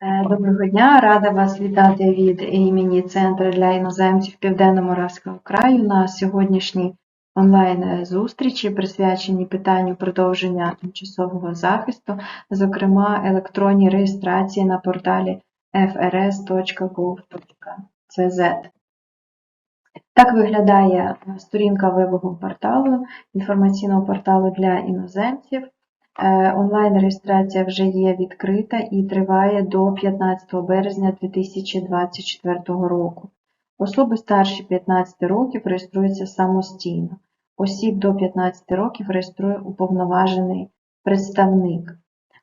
Е, Доброго дня, рада вас вітати від імені Центру для іноземців Південно-Моравського краю на сьогоднішній онлайн-зустрічі, присвяченій питанню продовження тимчасового захисту, зокрема електронній реєстрації на порталі frs.gov.cz. Так виглядає е, сторінка вебового порталу, інформаційного порталу для іноземців. Е, Онлайн-реєстрація вже є відкрита і триває до 15 березня 2024 року. Особи старші 15 років реєструються самостійно. Осіб до 15 років реєструє уповноважений представник.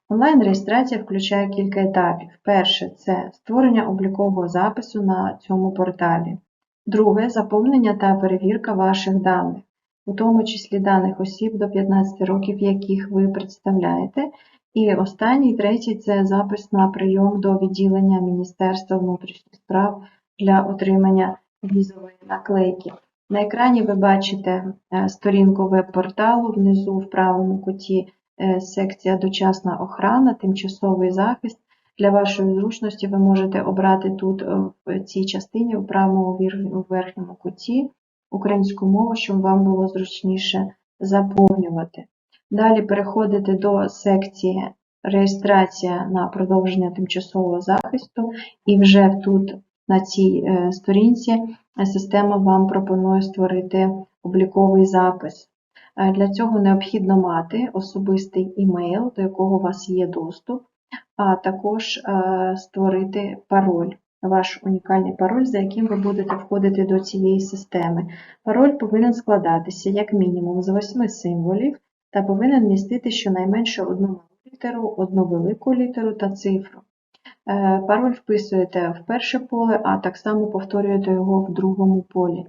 Онлайн-реєстрація включає кілька етапів. Перше це створення облікового запису на цьому порталі. Друге заповнення та перевірка ваших даних у тому числі даних осіб до 15 років, яких ви представляєте. І останній, третій це запис на прийом до відділення Міністерства внутрішніх справ для отримання візової наклейки. На екрані ви бачите е, сторінку веб-порталу, внизу в правому куті е, секція Дочасна охрана, тимчасовий захист. Для вашої зручності ви можете обрати тут е, в цій частині у правому верхньому куті українську мову, щоб вам було зручніше заповнювати. Далі переходите до секції реєстрація на продовження тимчасового захисту, і вже тут на цій е, сторінці система вам пропонує створити обліковий запис. Е, Для цього необхідно мати особистий імейл, до якого у вас є доступ, а також е, створити пароль ваш унікальний пароль, за яким ви будете входити до цієї системи. Пароль повинен складатися як мінімум з 8 символів та повинен містити щонайменше одну малу літеру, одну велику літеру та цифру. Е, Пароль вписуєте в перше поле, а так само повторюєте його в другому полі.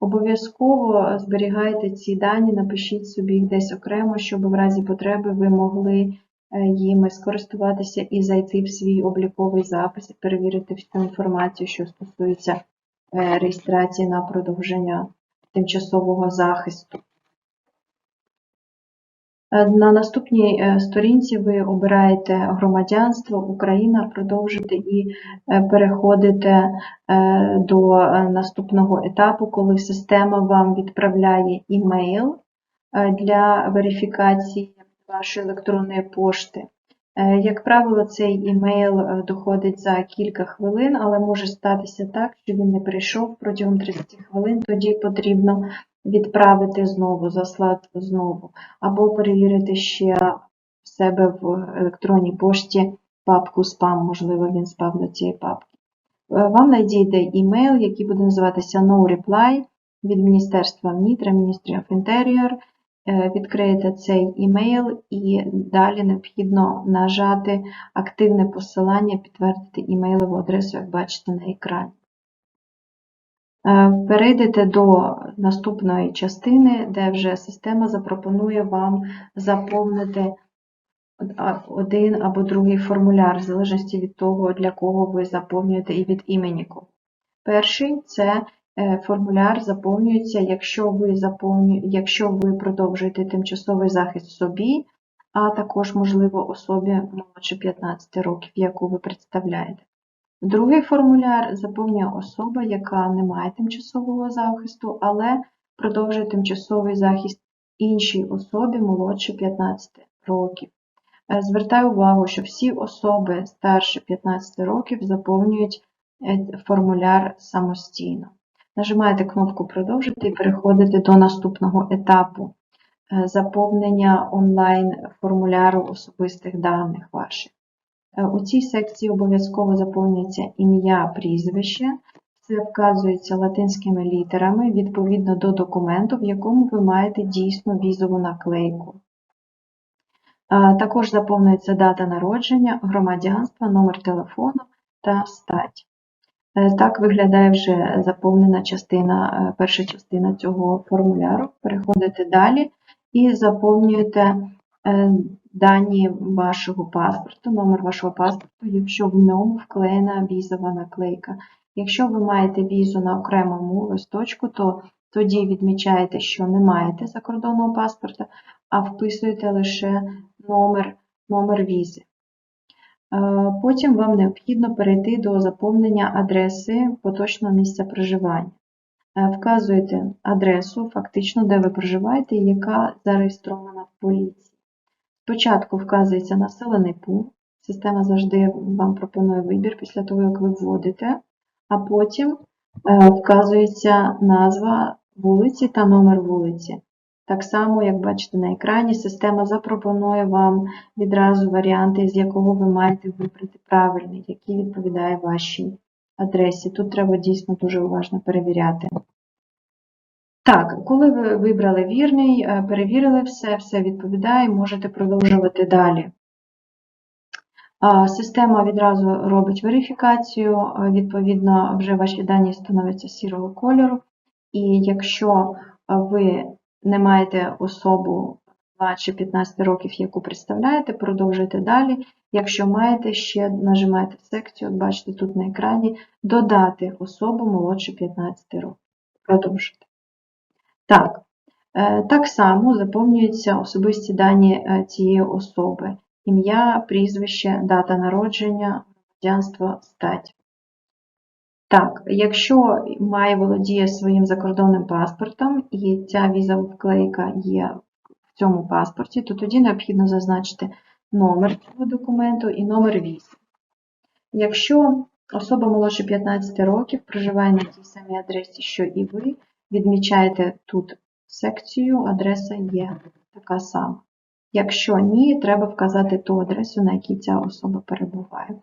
Обов'язково зберігайте ці дані, напишіть собі їх десь окремо, щоб в разі потреби ви могли їми скористуватися і зайти в свій обліковий запис перевірити всю інформацію, що стосується е, реєстрації на продовження тимчасового захисту. Е, На наступній е, сторінці ви обираєте громадянство Україна, продовжите і е, переходите е, до е, наступного етапу, коли система вам відправляє імейл е, для верифікації вашої електронної пошти. Е, Як правило, цей імейл е, доходить за кілька хвилин, але може статися так, що він не прийшов протягом 30 хвилин, тоді потрібно відправити знову, заслати знову, або перевірити ще в себе в електронній пошті папку спам, можливо, він спав до цієї папки. Е, Вам надійде імейл, який буде називатися No Reply від Міністерства Внітра, Ministry of Interior. Е, Відкриєте цей імейл і далі необхідно нажати активне посилання, підтвердити імейлову адресу, як бачите на екрані. Е, Перейдете до наступної частини, де вже система запропонує вам заповнити один або другий формуляр, в залежності від того, для кого ви заповнюєте і від імені кого. Перший це формуляр заповнюється, якщо ви, заповню... якщо ви продовжуєте тимчасовий захист собі, а також, можливо, особі молодше 15 років, яку ви представляєте. Другий формуляр заповнює особа, яка не має тимчасового захисту, але продовжує тимчасовий захист іншій особі молодше 15 років. Е, Звертаю увагу, що всі особи старше 15 років заповнюють е, формуляр самостійно. Нажимаєте кнопку Продовжити і переходите до наступного етапу е, заповнення онлайн формуляру особистих даних ваших. Е, У цій секції обов'язково заповнюється ім'я, прізвище. Це вказується латинськими літерами відповідно до документу, в якому ви маєте дійсну візову наклейку. Також заповнюється дата народження, громадянства, номер телефону та стать. Е, Так виглядає вже заповнена частина, е, перша частина цього формуляру. Переходите далі і заповнюєте е, дані вашого паспорту, номер вашого паспорту, якщо в ньому вклеєна візова наклейка. Якщо ви маєте візу на окремому листочку, то тоді відмічаєте, що не маєте закордонного паспорта, а вписуєте лише номер, номер візи. Потім вам необхідно перейти до заповнення адреси поточного місця проживання. Е, Вказуєте адресу, фактично, де ви проживаєте яка зареєстрована в поліції. Спочатку вказується населений пункт. Система завжди вам пропонує вибір після того, як ви вводите, а потім е, вказується назва вулиці та номер вулиці. Так само, як бачите на екрані, система запропонує вам відразу варіанти, з якого ви маєте вибрати правильний, який відповідає вашій адресі. Тут треба дійсно дуже уважно перевіряти. Так, коли ви вибрали вірний, е, перевірили все, все відповідає, можете продовжувати далі. Система відразу робить верифікацію, е, відповідно, вже ваші дані становляться сірого кольору. І якщо ви не маєте особу 2 чи 15 років, яку представляєте, продовжуйте далі. Якщо маєте, ще нажимаєте секцію, от бачите тут на екрані, додати особу молодше 15 років. Продовжуйте. Так, е, так само заповнюються особисті дані е, цієї особи. Ім'я, прізвище, дата народження, громадянство, стать. Так, якщо має володіє своїм закордонним паспортом і ця візова вклейка є в цьому паспорті, то тоді необхідно зазначити номер цього документу і номер візи. Якщо особа молодше 15 років проживає на тій самій адресі, що і ви, відмічаєте тут секцію, адреса є така сама. Якщо ні, треба вказати ту адресу, на якій ця особа перебуває.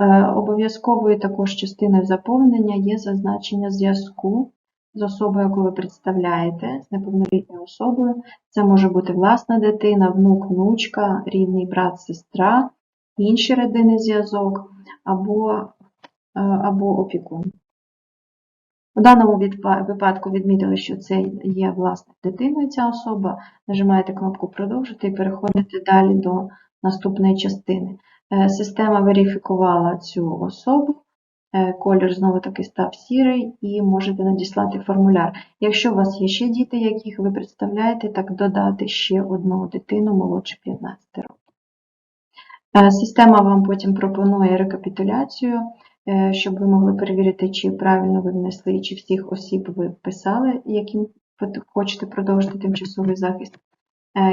Е, обов'язковою також частиною заповнення є зазначення зв'язку з особою, яку ви представляєте, з неповнолітньою особою. Це може бути власна дитина, внук, внучка, рідний брат, сестра, інший родинний зв'язок або, е, або опікун. У даному випадку відмітили, що це є власне дитиною ця особа. Нажимаєте кнопку Продовжити і переходите далі до наступної частини. Е, система верифікувала цю особу, е, колір знову-таки став сірий, і можете надіслати формуляр. Якщо у вас є ще діти, яких ви представляєте, так додати ще одну дитину молодше 15 років. Е, система вам потім пропонує рекапітуляцію. Щоб ви могли перевірити, чи правильно ви внесли, чи всіх осіб ви вписали, яким хочете продовжити тимчасовий захист,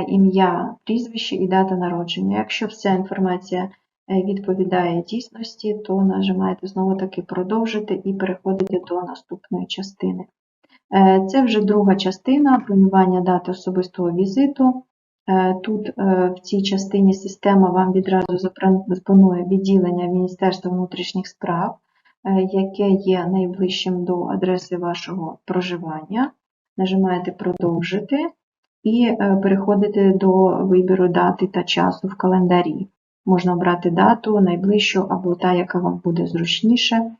ім'я, прізвище і дата народження. Якщо вся інформація відповідає дійсності, то нажимаєте знову-таки продовжити і переходите до наступної частини. Це вже друга частина бронювання дати особистого візиту. Е, тут е, в цій частині система вам відразу запропонує відділення Міністерства внутрішніх справ, е, яке є найближчим до адреси вашого проживання. Нажимаєте Продовжити і переходите до вибору дати та часу в календарі. Можна обрати дату найближчу або та, яка вам буде зручніше,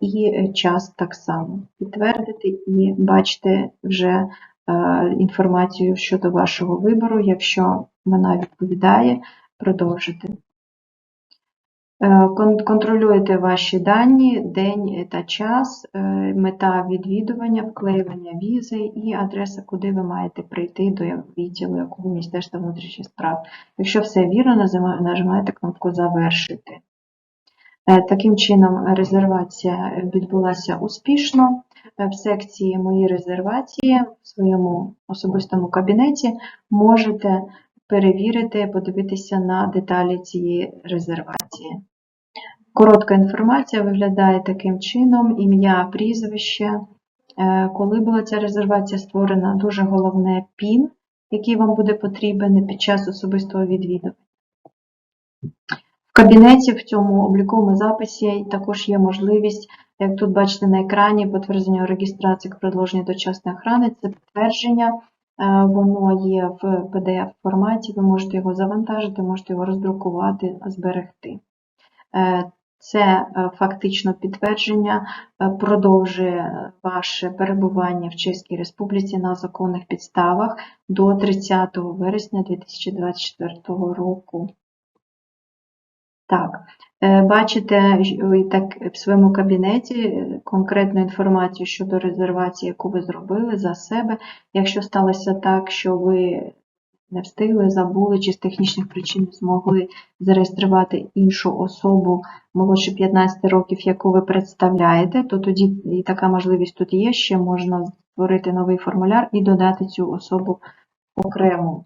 і час так само. Підтвердити і бачите вже Е, інформацію щодо вашого вибору, якщо вона відповідає, продовжити. Е, контролюєте ваші дані, день та час, е, мета відвідування, вклеювання візи і адреса, куди ви маєте прийти до відділу якого Міністерства внутрішніх справ. Якщо все вірно, нажимаєте кнопку Завершити. Таким чином, резервація відбулася успішно в секції Мої резервації в своєму особистому кабінеті можете перевірити, подивитися на деталі цієї резервації. Коротка інформація виглядає таким чином: ім'я, прізвище. Е, коли була ця резервація створена, дуже головне ПІН, який вам буде потрібен під час особистого відвідування. В кабінеті в цьому обліковому записі також є можливість як тут бачите на екрані, підтвердження реєстрації к предложенню дочасної охорони, це підтвердження, воно є в PDF форматі, ви можете його завантажити, можете його роздрукувати, зберегти. Е, це е, фактично підтвердження продовжує ваше перебування в Чеській Республіці на законних підставах до 30 вересня 2024 року. Так, е, бачите так, в своєму кабінеті е, конкретну інформацію щодо резервації, яку ви зробили за себе. Якщо сталося так, що ви не встигли, забули чи з технічних причин змогли зареєструвати іншу особу молодше 15 років, яку ви представляєте, то тоді і така можливість тут є, ще можна створити новий формуляр і додати цю особу окремо.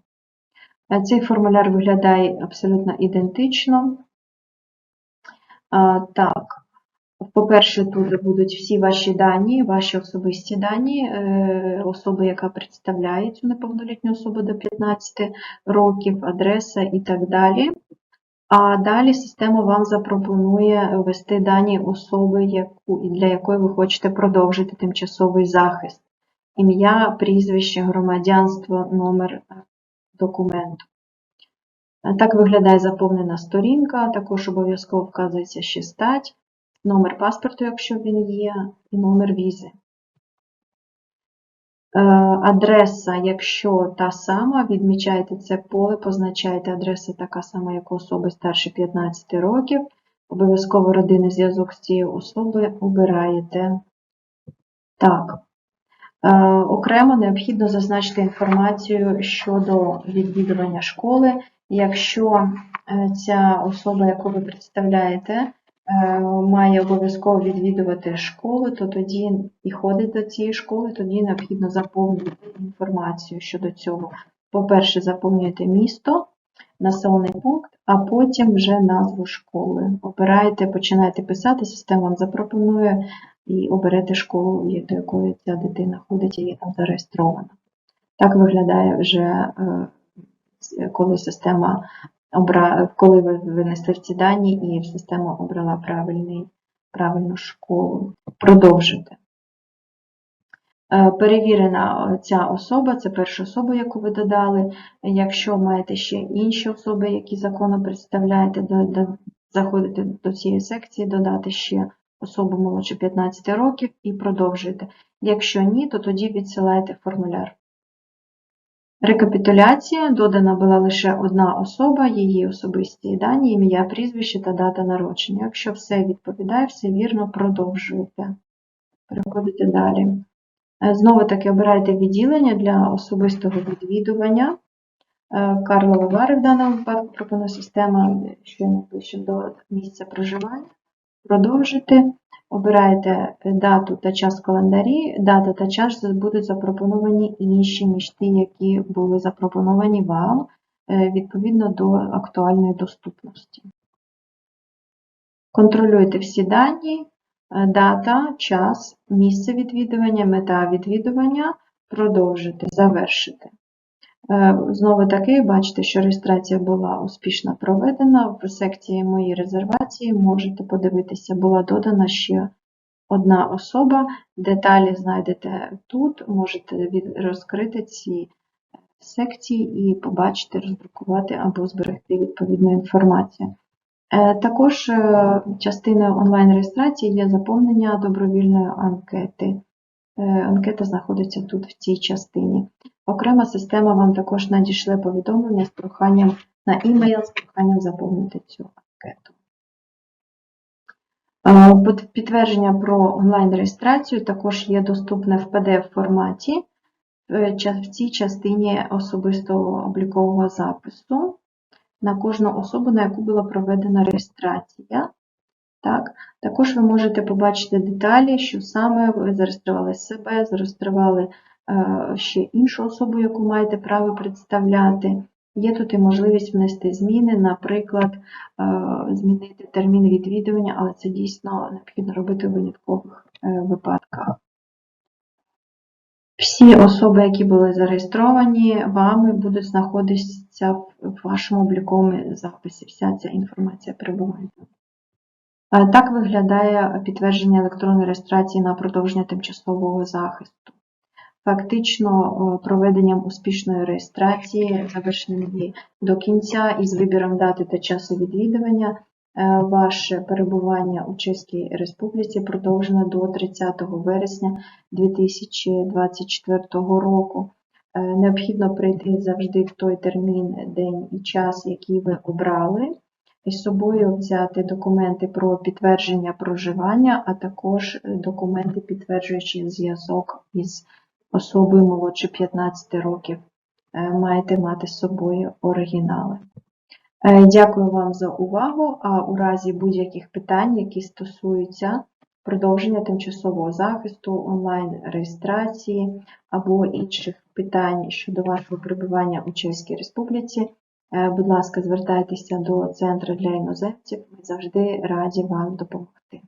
Е, Цей формуляр виглядає абсолютно ідентично. Так, по-перше, тут будуть всі ваші дані, ваші особисті дані, е, особи, яка представляє цю неповнолітню особу до 15 років, адреса і так далі. А далі система вам запропонує ввести дані особи, яку, для якої ви хочете продовжити тимчасовий захист. Ім'я, прізвище, громадянство, номер е, документу. Так виглядає заповнена сторінка, також обов'язково вказується ще стать, номер паспорту, якщо він є, і номер візи. Е, Адреса, якщо та сама, відмічаєте це поле, позначаєте адреса така сама, як у особи старше 15 років. Обов'язково родинний зв'язок з цією особою обираєте. Так. Е, Окремо необхідно зазначити інформацію щодо відвідування школи. Якщо е, ця особа, яку ви представляєте, е, має обов'язково відвідувати школу, то тоді і ходить до цієї школи, тоді необхідно заповнити інформацію щодо цього. По-перше, заповнюєте місто, населений пункт, а потім вже назву школи. Обираєте, починаєте писати, система вам запропонує і оберете школу, до якої ця дитина ходить і там зареєстрована. Так виглядає вже, е, коли система обра... коли ви винесли ці дані і система обрала правильний, правильну школу. Продовжити. Е, Перевірена ця особа, це перша особа, яку ви додали. Якщо маєте ще інші особи, які законно представляєте, заходите до цієї секції, додати ще особу молодше 15 років і продовжуєте. Якщо ні, то тоді відсилаєте формуляр. Рекапітуляція. Додана була лише одна особа, її особисті дані, ім'я, прізвище та дата народження. Якщо все відповідає, все вірно, продовжуєте. Переходите далі. Е, Знову таки обирайте відділення для особистого відвідування. Е, Карлова Вари в даному випадку пропонує система, що найближче до місця проживання. Продовжити. Обираєте дату та час в календарі. Дата та час будуть запропоновані інші, ніж ті, які були запропоновані вам е, відповідно до актуальної доступності. Контролюйте всі дані, е, дата, час, місце відвідування, мета відвідування, продовжити, завершити. Е, Знову таки, бачите, що реєстрація була успішно проведена. В секції Мої резервації можете подивитися, була додана ще одна особа. Деталі знайдете тут, можете розкрити ці секції і побачити, роздрукувати або зберегти відповідну інформацію. Е, Також е, частиною онлайн-реєстрації є заповнення добровільної анкети. Е, Анкета знаходиться тут в цій частині. Окрема система вам також надійшле повідомлення з проханням на імейл, з проханням заповнити цю анкету. Е, Підтвердження про онлайн-реєстрацію також є доступне в PDF-форматі в цій частині особистого облікового запису на кожну особу, на яку була проведена реєстрація. Так, також ви можете побачити деталі, що саме ви зареєстрували себе, зареєстрували е, ще іншу особу, яку маєте право представляти. Є тут і можливість внести зміни, наприклад, е, змінити термін відвідування, але це дійсно необхідно робити у виняткових е, випадках. Всі особи, які були зареєстровані вами, будуть знаходитися в в вашому обліковому записі. Вся ця інформація перебуває. Е, Так виглядає підтвердження електронної реєстрації на продовження тимчасового захисту. Фактично, е, проведенням успішної реєстрації, завершенням її до кінця із вибіром дати та часу відвідування, е, ваше перебування у Чеській Республіці продовжено до 30 вересня 2024 року. Необхідно прийти завжди в той термін, день і час, який ви обрали, і з собою взяти документи про підтвердження проживання, а також е, документи, підтверджуючи зв'язок із особою молодше 15 років. е, маєте мати з собою оригінали. Е, Дякую вам за увагу. А у разі будь-яких питань, які стосуються продовження тимчасового захисту, онлайн-реєстрації або інших питань щодо вашого перебування у Чеській Республіці, будь ласка, звертайтеся до Центру для іноземців. Ми завжди раді вам допомогти.